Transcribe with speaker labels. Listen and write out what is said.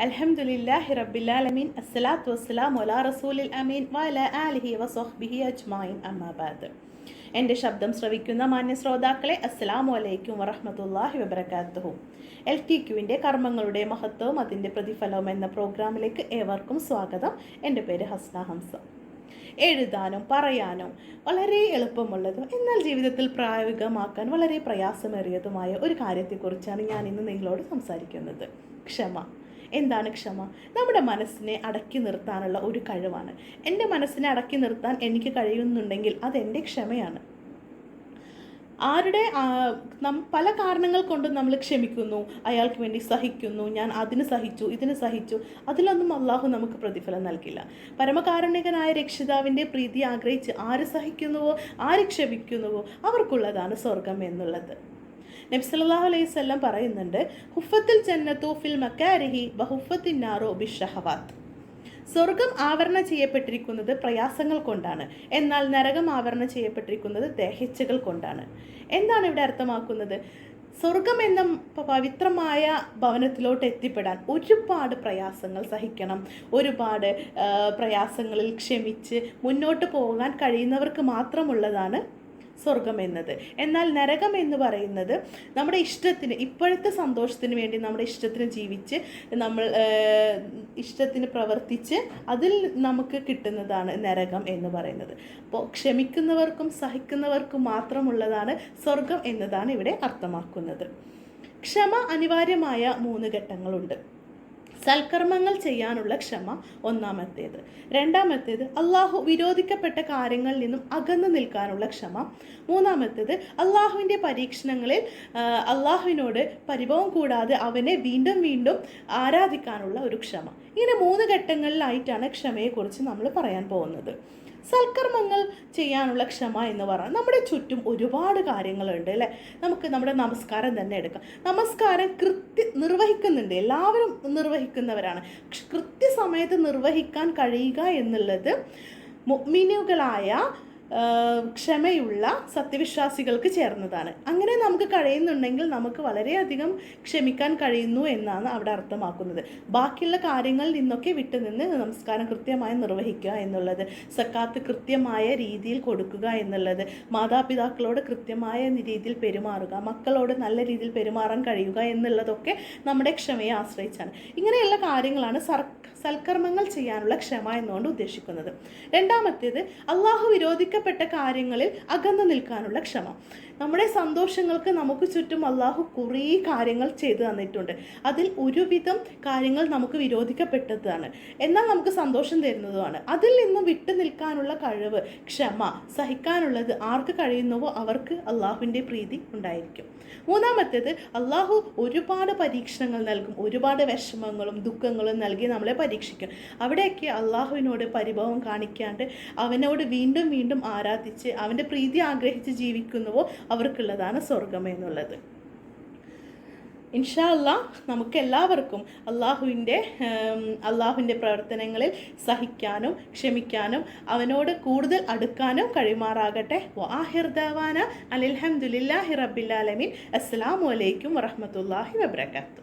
Speaker 1: അൽഹംദുലില്ലാഹി റബ്ബിലാലമീൻ അസ്സലാത്തു വസ്സലാമു അലാ റസൂലിൽ അമീൻ വല ആലിഹി വസഹ്ബിഹി അജ്മായിൻ അമ്മാബാദ് എന്റെ ശബ്ദം ശ്രവിക്കുന്ന മാന്യ ശ്രോതാക്കളെ അസ്സലാമു അലൈക്കും വറഹമത്തല്ലാഹി വബറകാതുഹു എൽ ടി ക്യുവിന്റെ കർമ്മങ്ങളുടെ മഹത്വവും അതിന്റെ പ്രതിഫലവും എന്ന പ്രോഗ്രാമിലേക്ക് ഏവർക്കും സ്വാഗതം. എന്റെ പേര് ഹസ്ന ഹംസ. എഴുതാനും പറയാനും വളരെ എളുപ്പമുള്ളതും എന്നാൽ ജീവിതത്തിൽ പ്രായോഗികമാക്കാൻ വളരെ പ്രയാസമേറിയതുമായ ഒരു കാര്യത്തെക്കുറിച്ചാണ് ഞാൻ ഇന്ന് നിങ്ങളോട് സംസാരിക്കുന്നത്. ക്ഷമ. എന്താണ് ക്ഷമ? നമ്മുടെ മനസ്സിനെ അടക്കി നിർത്താനുള്ള ഒരു കഴിവാണ്. എന്റെ മനസ്സിനെ അടക്കി നിർത്താൻ എനിക്ക് കഴിയുന്നുണ്ടെങ്കിൽ അതെന്റെ ക്ഷമയാണ്. ആരുടെ നം- പല കാരണങ്ങൾ കൊണ്ടും നമ്മൾ ക്ഷമിക്കുന്നു. അയാൾക്ക് വേണ്ടി സഹിക്കുന്നു. ഞാൻ അതിന് സഹിച്ചു ഇതിന് സഹിച്ചു. അതിലൊന്നും അള്ളാഹു നമുക്ക് പ്രതിഫലം നൽകില്ല. പരമകാരുണികനായ രക്ഷിതാവിന്റെ പ്രീതി ആഗ്രഹിച്ച് ആര് സഹിക്കുന്നുവോ ആര് ക്ഷമിക്കുന്നുവോ അവർക്കുള്ളതാണ് സ്വർഗം എന്നുള്ളത്. നബി സല്ലല്ലാഹു അലൈഹി വസല്ലം പറയുന്നുണ്ട് ഹുഫത്തിൽ ജന്നത്തു ഫിൽ മക്കാരഹി ബഹുഫത്തിൻ നാറോ ബിഷഹവാത്ത്. സ്വർഗം ആവരണം ചെയ്യപ്പെട്ടിരിക്കുന്നത് പ്രയാസങ്ങൾ കൊണ്ടാണ് എന്നാൽ നരകം ആവരണം ചെയ്യപ്പെട്ടിരിക്കുന്നത് ദേഹിച്ചകൾ കൊണ്ടാണ്. എന്താണ് ഇവിടെ അർത്ഥമാക്കുന്നത്? സ്വർഗം എന്ന പവിത്രമായ ഭവനത്തിലോട്ട് എത്തിപ്പെടാൻ ഒരുപാട് പ്രയാസങ്ങൾ സഹിക്കണം. ഒരുപാട് പ്രയാസങ്ങളിൽ ക്ഷമിച്ച് മുന്നോട്ട് പോകാൻ കഴിയുന്നവർക്ക് മാത്രമുള്ളതാണ് സ്വർഗം എന്നത്. എന്നാൽ നരകം എന്ന് പറയുന്നത് നമ്മുടെ ഇഷ്ടത്തിന് ഇപ്പോഴത്തെ സന്തോഷത്തിന് വേണ്ടി നമ്മുടെ ഇഷ്ടത്തിന് ജീവിച്ച് നമ്മൾ ഇഷ്ടത്തിന് പ്രവർത്തിച്ച് അതിൽ നമുക്ക് കിട്ടുന്നതാണ് നരകം എന്ന് പറയുന്നത്. അപ്പോൾ ക്ഷമിക്കുന്നവർക്കും സഹിക്കുന്നവർക്കും മാത്രമുള്ളതാണ് സ്വർഗം എന്നതാണ് ഇവിടെ അർത്ഥമാക്കുന്നത്. ക്ഷമ അനിവാര്യമായ മൂന്ന് ഘട്ടങ്ങളുണ്ട്. സൽക്കർമ്മങ്ങൾ ചെയ്യാനുള്ള ക്ഷമ ഒന്നാമത്തേത്. രണ്ടാമത്തേത് അള്ളാഹു വിരോധിക്കപ്പെട്ട കാര്യങ്ങളിൽ നിന്നും അകന്നു നിൽക്കാനുള്ള ക്ഷമ. മൂന്നാമത്തേത് അള്ളാഹുവിന്റെ പരീക്ഷണങ്ങളിൽ അള്ളാഹുവിനോട് പരിഭവം കൂടാതെ അവനെ വീണ്ടും വീണ്ടും ആരാധിക്കാനുള്ള ഒരു ക്ഷമ. ഇങ്ങനെ മൂന്ന് ഘട്ടങ്ങളിലായിട്ടാണ് ക്ഷമയെക്കുറിച്ച് നമ്മൾ പറയാൻ പോകുന്നത്. സൽക്കർമ്മങ്ങൾ ചെയ്യാനുള്ള ക്ഷമ എന്ന് പറഞ്ഞാൽ നമ്മുടെ ചുറ്റും ഒരുപാട് കാര്യങ്ങളുണ്ട് അല്ലേ? നമുക്ക് നമ്മുടെ നമസ്കാരം തന്നെ എടുക്കാം. നമസ്കാരം കൃത്യ നിർവഹിക്കുന്നുണ്ട്. എല്ലാവരും നിർവഹിക്കുന്നവരാണ്. കൃത്യസമയത്ത് നിർവഹിക്കാൻ കഴിയുക എന്നുള്ളത് മുഅ്മിനുകളായ ആ, ക്ഷമയുള്ള സത്യവിശ്വാസികൾക്ക് ചേർന്നതാണ്. അങ്ങനെ നമുക്ക് കഴിയുന്നുണ്ടെങ്കിൽ നമുക്ക് വളരെയധികം ക്ഷമിക്കാൻ കഴിയുന്നു എന്നാണ് അവിടെ അർത്ഥമാക്കുന്നത്. ബാക്കിയുള്ള കാര്യങ്ങളിൽ നിന്നൊക്കെ വിട്ടുനിന്ന് നമസ്കാരം കൃത്യമായി നിർവഹിക്കുക എന്നുള്ളത് സക്കാത്ത് കൃത്യമായ രീതിയിൽ കൊടുക്കുക എന്നുള്ളത് മാതാപിതാക്കളോട് കൃത്യമായ രീതിയിൽ പെരുമാറുക മക്കളോട് നല്ല രീതിയിൽ പെരുമാറാൻ കഴിയുക എന്നുള്ളതൊക്കെ നമ്മുടെ ക്ഷമയെ ആശ്രയിച്ചാണ്. ഇങ്ങനെയുള്ള കാര്യങ്ങളാണ് സർ സൽക്കർമ്മങ്ങൾ ചെയ്യാനുള്ള ക്ഷമ എന്നുകൊണ്ട് ഉദ്ദേശിക്കുന്നത്. രണ്ടാമത്തേത് അള്ളാഹു വിരോധിക്കപ്പെട്ട കാര്യങ്ങളിൽ അകന്നു നിൽക്കാനുള്ള ക്ഷമ. നമ്മുടെ സന്തോഷങ്ങൾക്ക് നമുക്ക് ചുറ്റും അള്ളാഹു കുറേ കാര്യങ്ങൾ ചെയ്തു തന്നിട്ടുണ്ട്. അതിൽ ഒരുവിധം കാര്യങ്ങൾ നമുക്ക് വിരോധിക്കപ്പെട്ടതാണ്. എന്നാൽ നമുക്ക് സന്തോഷം തരുന്നതുമാണ്. അതിൽ നിന്നും വിട്ടു നിൽക്കാനുള്ള കഴിവ് ക്ഷമ സഹിക്കാനുള്ളത് ആർക്ക് കഴിയുന്നുവോ അവർക്ക് അള്ളാഹുവിന്റെ പ്രീതി ഉണ്ടായിരിക്കും. മൂന്നാമത്തേത് അള്ളാഹു ഒരുപാട് പരീക്ഷണങ്ങൾ നൽകും. ഒരുപാട് വിഷമങ്ങളും ദുഃഖങ്ങളും നൽകി നമ്മളെ പരീക്ഷിക്കും. അവിടെയൊക്കെ അള്ളാഹുവിനോട് പരിഭവം കാണിക്കാണ്ട് അവനോട് വീണ്ടും വീണ്ടും ആരാധിച്ച് അവന്റെ പ്രീതി ആഗ്രഹിച്ച് ജീവിക്കുന്നുവോ അവർക്കുള്ളതാണ് സ്വർഗം എന്നുള്ളത്. ഇൻഷാ അല്ലാ നമുക്ക് എല്ലാവർക്കും അള്ളാഹുവിന്റെ അള്ളാഹുവിന്റെ പ്രവർത്തനങ്ങളിൽ സഹിക്കാനും ക്ഷമിക്കാനും അവനോട് കൂടുതൽ അടുക്കാനും കഴിയുമാറാകട്ടെ. വാഹിർ ദവാന അലിൽഹമുല്ലാഹി റബ്ബിലാലമീൻ അസ്സലാമു അലൈക്കും വറഹമത്തല്ലാഹി വബർക്കാത്തു